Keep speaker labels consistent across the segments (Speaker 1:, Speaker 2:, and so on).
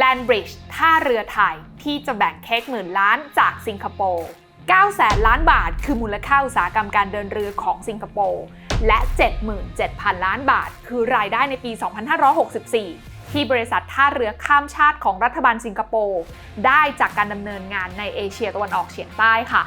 Speaker 1: แลนบริดจ์ท่าเรือไทย ที่จะแบ่งเค้กหมื่นล้านจากสิงคโปร์9แสนล้านบาท คือมูลค่าอุตสาหกรรมการเดินเรือของสิงคโปร์และ 77,000 ล้านบาท คือรายได้ในปี 2564 ที่บริษัทท่าเรือข้ามชาติของรัฐบาลสิงคโปร์ได้จากการดำเนินงานในเอเชียตะวันออกเฉียงใต้ค่ะ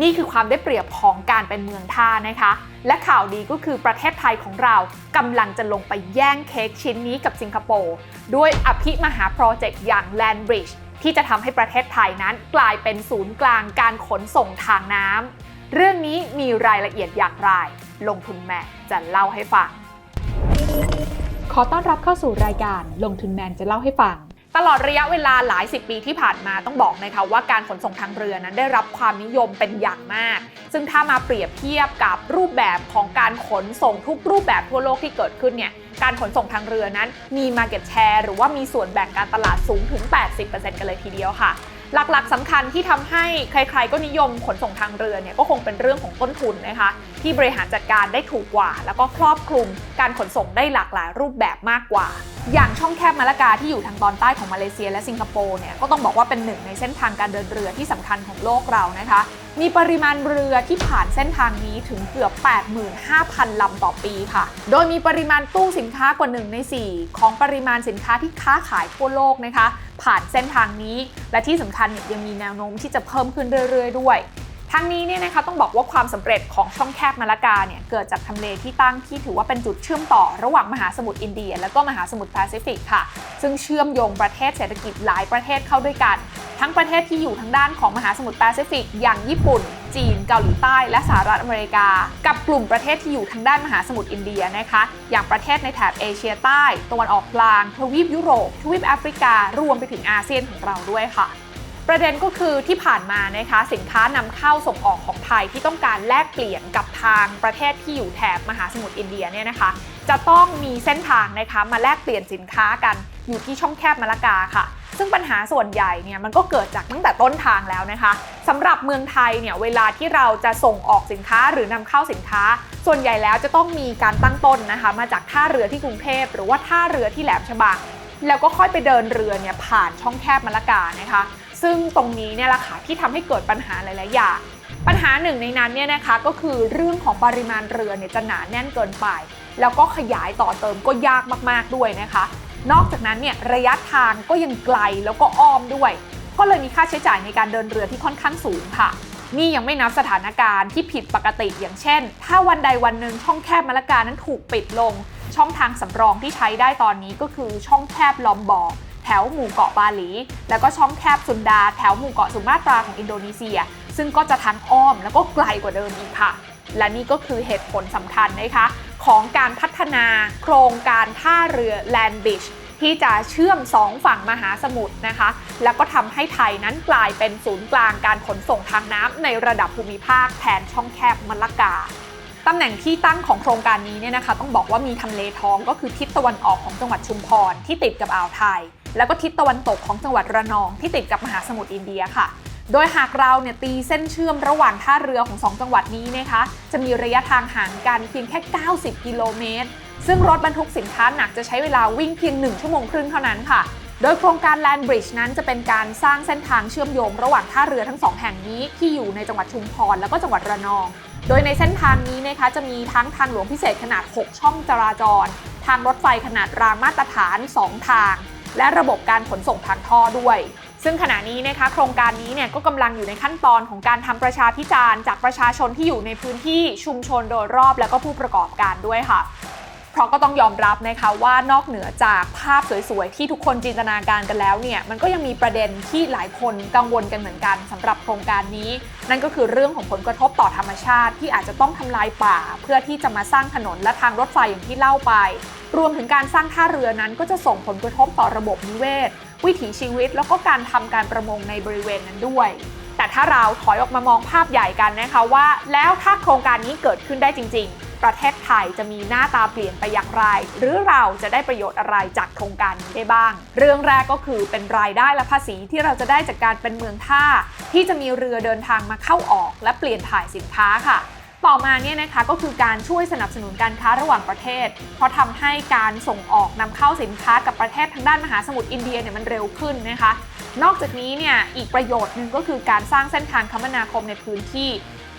Speaker 1: นี่คือความได้เปรียบของการเป็นเมืองท่านะคะ และข่าวดีก็คือประเทศไทยของเรากำลังจะลงไปแย่งเค้กชิ้นนี้กับสิงคโปร์ด้วยอภิมหาโปรเจกต์อย่าง Land Bridge ที่จะทำให้ประเทศไทยนั้นกลายเป็นศูนย์กลางการขนส่งทางน้ำเรื่องนี้มีรายละเอียดอย่างไร ลงทุนแมนจะเล่าให้ฟัง ขอต้อนรับเข้าสู่รายการลงทุนแมนจะเล่าให้ฟัง ตลอดระยะเวลาหลายสิบปีที่ผ่านมาต้องบอกนะคะว่าการขนส่งทางเรือนั้นได้รับความนิยมเป็นอย่างมาก ซึ่งถ้ามาเปรียบเทียบกับรูปแบบของการขนส่งทุกรูปแบบทั่วโลกที่เกิดขึ้นเนี่ยการขนส่งทางเรือนั้นมี Market Share หรือว่ามีส่วนแบ่งการตลาดสูงถึง 80%กันเลยทีเดียวค่ะ หลักๆสำคัญที่ทำให้ใครๆ ก็นิยมขนส่งทางเรือเนี่ยก็คงเป็นเรื่องของต้นทุนนะคะ ที่บริหารจัดการได้ถูกกว่า แล้วก็ครอบคลุมการขนส่งได้หลากหลายรูปแบบมากกว่า อย่างช่องแคบมาลากาที่อยู่ทางตอนใต้ของมาเลเซียและสิงคโปร์เนี่ยก็ต้องบอกว่าเป็นหนึ่งในเส้นทางการเดินเรือที่สำคัญของโลกเรานะคะ มีปริมาณเรือที่ผ่านเส้นทางนี้ถึงเกือบ 85,000 ลำต่อปีค่ะ โดยมีปริมาณตู้สินค้ากว่า1ใน4 ของปริมาณสินค้าที่ค้าขายทั่วโลกนะคะ ผ่านเส้นทางนี้ และที่สำคัญเนี่ยยังมีแนวโน้มที่จะเพิ่มขึ้นเรื่อยๆ ด้วย ทั้งนี้เนี่ยนะคะต้องบอกว่าความสำเร็จของช่องแคบมาลากาเนี่ยเกิดจากทำเลที่ตั้งที่ถือว่าเป็นจุดเชื่อมต่อระหว่างมหาสมุทรอินเดีย และก็มหาสมุทรแปซิฟิกค่ะ ซึ่งเชื่อมโยงประเทศเศรษฐกิจหลายประเทศเข้าด้วยกัน ทั้งประเทศที่อยู่ทางด้านของมหาสมุทรแปซิฟิกอย่างญี่ปุ่น จีน เกาหลีใต้ และสหรัฐอเมริกา กับกลุ่มประเทศที่อยู่ทางด้านมหาสมุทรอินเดียนะคะ อย่างประเทศในแถบเอเชียใต้ ตะวันออกกลาง ทวีปยุโรป ทวีปแอฟริกา รวมไปถึงอาเซียนของเราด้วยค่ะประเด็นก็คือที่ผ่านมานะคะสินค้านำเข้าส่งออกของไทยที่ต้องการแลกเปลี่ยนกับทางประเทศที่อยู่แถบมหาสมุทรอินเดียเนี่ยนะคะ จะต้องมีเส้นทางนะคะมาแลกเปลี่ยนสินค้ากัน อยู่ที่ช่องแคบมาลากาค่ะ ซึ่งปัญหาส่วนใหญ่เนี่ยมันก็เกิดจากตั้งแต่ต้นทางแล้วนะคะสำหรับเมืองไทยเนี่ยเวลาที่เราจะส่งออกสินค้าหรือนำเข้าสินค้า ส่วนใหญ่แล้วจะต้องมีการตั้งต้นนะคะ มาจากท่าเรือที่กรุงเทพหรือว่าท่าเรือที่แหลมฉบังแล้วก็ค่อยไปเดินเรือเนี่ยผ่านช่องแคบมาลากานะคะ ซึ่งตรงนี้เนี่ยแหละค่ะที่ทำให้เกิดปัญหาหลาย ๆ อย่างปัญหาหนึ่งในนั้นเนี่ยนะคะก็คือเรื่องของปริมาณเรือเนี่ยจะหนาแน่นเกินไป แล้วก็ขยายต่อเติมก็ยากมาก ๆ ด้วยนะคะ นอกจากนั้นเนี่ยระยะทางก็ยังไกลแล้วก็อ้อมด้วย ก็เลยมีค่าใช้จ่ายในการเดินเรือที่ค่อนข้างสูงค่ะ นี่ยังไม่นับสถานการณ์ที่ผิดปกติอย่างเช่น ถ้าวันใดวันหนึ่งช่องแคบมะละกานั้นถูกปิดลง ช่องทางสำรองที่ใช้ได้ตอนนี้ก็คือช่องแคบลอมบอร์แถวหมู่เกาะบาหลี แล้วก็ช่องแคบสุนดา แถวหมู่เกาะสุมาตราของอินโดนีเซีย ซึ่งก็จะทั้งอ้อมแล้วก็ไกลกว่าเดิมอีกค่ะ และนี่ก็คือเหตุผลสำคัญนะคะ ของการพัฒนาโครงการท่าเรือ Land Bridge ที่จะเชื่อม2ฝั่งมหาสมุทรนะคะ แล้วก็ทำให้ไทยนั้นกลายเป็นศูนย์กลางการขนส่งทางน้ำในระดับภูมิภาคแทนช่องแคบมะละกาตำแหน่งที่ตั้งของโครงการนี้เนี่ยนะคะ ต้องบอกว่ามีทำเลท้องก็คือทิศตะวันออกของจังหวัดชุมพรที่ติดกับอ่าวไทย แล้วก็ทิศตะวันตกของจังหวัดระนองที่ติดกับมหาสมุทรอินเดียค่ะ โดยหากเราเนี่ยตีเส้นเชื่อมระหว่างท่าเรือของ 2 จังหวัดนี้นะคะ จะมีระยะทางห่างกันเพียงแค่ 90 กิโลเมตร ซึ่งรถบรรทุกสินค้าหนักจะใช้เวลาวิ่งเพียง 1 ชั่วโมงครึ่งเท่านั้นค่ะ โดยโครงการ Land Bridge นั้นจะเป็นการสร้างเส้นทางเชื่อมโยงระหว่างท่าเรือทั้งสองแห่งนี้ที่อยู่ในจังหวัดชุมพรแล้วก็จังหวัดระนอง โดยในเส้นทางนี้นะคะจะมีทั้งทางหลวงพิเศษขนาด 6 ช่องจราจร ทางรถไฟขนาดรางมาตรฐาน 2 ทาง และระบบการขนส่งทางท่อด้วย ซึ่งขณะนี้นะคะโครงการนี้เนี่ยก็กำลังอยู่ในขั้นตอนของการทำประชาพิจารณ์จากประชาชนที่อยู่ในพื้นที่ชุมชนโดยรอบแล้วก็ผู้ประกอบการด้วยค่ะเพราะก็ต้องยอมรับนะคะว่านอกเหนือจากภาพสวยๆ ที่ทุกคนจินตนาการกันแล้วเนี่ยมันก็ยังมีประเด็นที่หลายคนกังวลกันเหมือนกันสำหรับโครงการนี้ นั่นก็คือเรื่องของผลกระทบต่อธรรมชาติที่อาจจะต้องทำลายป่า เพื่อที่จะมาสร้างถนนและทางรถไฟอย่างที่เล่าไป รวมถึงการสร้างท่าเรือนั้นก็จะส่งผลกระทบต่อระบบนิเวศ วิถีชีวิตแล้วก็การทำการประมงในบริเวณนั้นด้วย แต่ถ้าเราถอยออกมามองภาพใหญ่กันนะคะว่า แล้วถ้าโครงการนี้เกิดขึ้นได้จริง ๆ ประเทศไทยจะมีหน้าตาเปลี่ยนไปอย่างไร หรือเราจะได้ประโยชน์อะไรจากโครงการนี้ได้บ้าง เรื่องแรกก็คือเป็นรายได้และภาษีที่เราจะได้จากการเป็นเมืองท่า ที่จะมีเรือเดินทางมาเข้าออก และเปลี่ยนถ่ายสินค้าค่ะ ต่อมาเนี่ยนะคะก็คือการช่วยสนับสนุนการค้าระหว่างประเทศ เพราะทำให้การส่งออกนำเข้าสินค้ากับประเทศทางด้านมหาสมุทรอินเดียเนี่ยมันเร็วขึ้นนะคะ นอกจากนี้เนี่ยอีกประโยชน์หนึ่งก็คือการสร้างเส้นทางคมนาคมในพื้นที่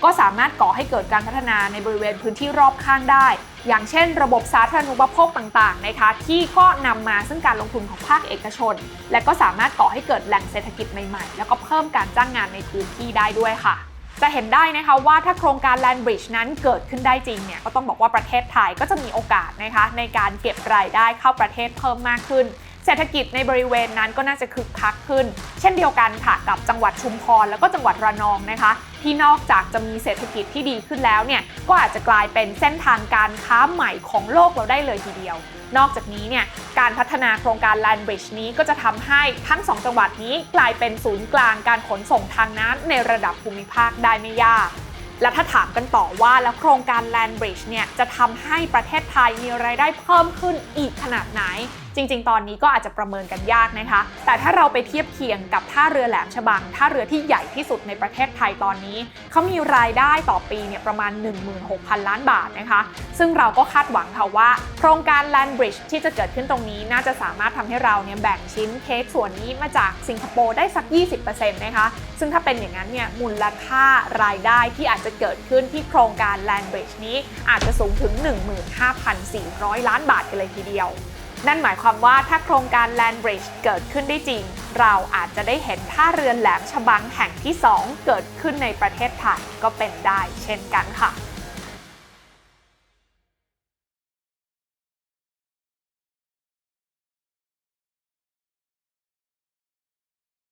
Speaker 1: ก็สามารถก่อให้เกิดการพัฒนาในบริเวณพื้นที่รอบข้างได้ อย่างเช่น ระบบสาธารณูปโภคต่างๆนะคะที่ก็นำมาซึ่งการลงทุนของภาคเอกชน และก็สามารถก่อให้เกิดแหล่งเศรษฐกิจใหม่ๆ แล้วก็เพิ่มการจ้างงานในพื้นที่ได้ด้วยค่ะ จะเห็นได้นะคะว่าถ้าโครงการแลนบริดจ์นั้นเกิดขึ้นได้จริงเนี่ยก็ต้องบอกว่าประเทศไทยก็จะมีโอกาสนะคะในการเก็บรายได้เข้าประเทศเพิ่มมากขึ้น เศรษฐกิจในบริเวณนั้นก็น่าจะคึกคักขึ้น เช่นเดียวกันค่ะกับจังหวัดชุมพรแล้วก็จังหวัดระนองนะคะ ที่นอกจากจะมีเศรษฐกิจที่ดีขึ้นแล้วเนี่ยก็อาจจะกลายเป็นเส้นทางการค้าใหม่ของโลกเราได้เลยทีเดียวนอกจากนี้เนี่ยการพัฒนาโครงการ Land Bridge นี้ก็จะทำให้ทั้งสองจังหวัดนี้กลายเป็นศูนย์กลางการขนส่งทางน้ำในระดับภูมิภาคได้ไม่ยาก และถ้าถามกันต่อว่าแล้วโครงการ Land Bridge เนี่ยจะทำให้ประเทศไทยมีรายได้เพิ่มขึ้นอีกขนาดไหน จริง ๆ ตอนนี้ก็อาจจะประเมินกันยากนะคะ แต่ถ้าเราไปเทียบเคียงกับท่าเรือแหลมฉบัง ท่าเรือที่ใหญ่ที่สุดในประเทศไทยตอนนี้เขามีรายได้ต่อปีเนี่ยประมาณ 16,000 ล้านบาทนะคะ ซึ่งเราก็คาดหวังค่ะว่า โครงการ Land Bridge ที่จะเกิดขึ้นตรงนี้น่าจะสามารถทำให้เราเนี่ยแบ่งชิ้นเค้กส่วนนี้มาจากสิงคโปร์ได้สัก 20%นะคะ ซึ่งถ้าเป็นอย่างนั้นเนี่ยมูลค่ารายได้ที่อาจจะเกิดขึ้นที่โครงการ Land Bridge นี้อาจจะสูงถึง 15,400 ล้านบาทกันเลยทีเดียว นั่นหมายความว่าถ้าโครงการ Land Bridge เกิดขึ้นได้จริง เราอาจจะได้เห็นท่าเรือแหลมฉบังแห่งที่ 2 เกิดขึ้นในประเทศไทยก็เป็นได้เช่นกันค่ะ